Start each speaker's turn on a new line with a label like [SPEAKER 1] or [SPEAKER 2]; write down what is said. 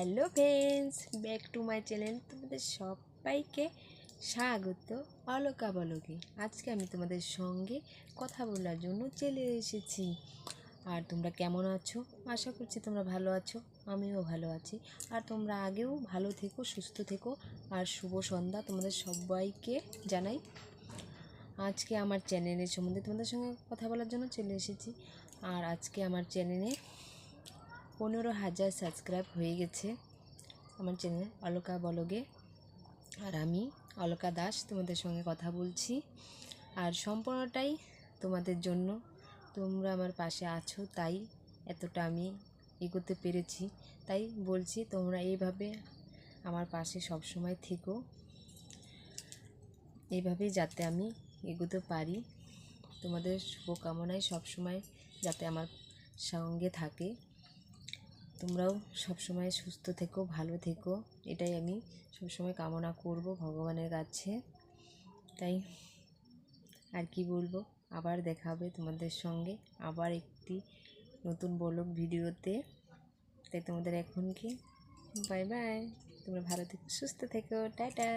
[SPEAKER 1] Hello friends, back to my channel তোমাদের সবাইকে স্বাগত অলকা বলকে আজকে আমি তোমাদের সঙ্গে কথা বলার জন্য চলে এসেছি। আর তোমরা কেমন আছো? আশা করছি তোমরা ভালো আছো, আমিও ভালো আছি। আর তোমরা আগেও ভালো থেকো, সুস্থ থেকো, আর শুভ সন্ধ্যা তোমাদের সবাইকে জানাই। আজকে আমার চ্যানেলের সম্বন্ধে তোমাদের সঙ্গে কথা বলার জন্য চলে এসেছি। আর আজকে আমার চ্যানেলে পনেরো হাজার সাবস্ক্রাইব হয়ে গেছে আমার চ্যানেল অলকা বলগে। আর আমি অলকা দাস তোমাদের সঙ্গে কথা বলছি। আর সম্পূর্ণটাই তোমাদের জন্য। তোমরা আমার পাশে আছো, তাই এতটা আমি এগোতে পেরেছি। তাই বলছি তোমরা এইভাবে আমার পাশে সবসময় থেকো। এইভাবেই যাতে আমি এগোতে পারি। তোমাদের শুভকামনায় সবসময় যাতে আমার সঙ্গে থাকে। তোমরাও সবসময় সুস্থ থেকো, ভালো থেকো। এটাই আমি সবসময় কামনা করব ভগবানের কাছে। তাই আর কি বলব? আবার দেখা হবে তোমাদের সঙ্গে আবার একটি নতুন বলক ভিডিওতে। তাই তোমাদের এখন কি বাই বাই। তোমরা ভালো থেকো, সুস্থ থেকো। টাটা।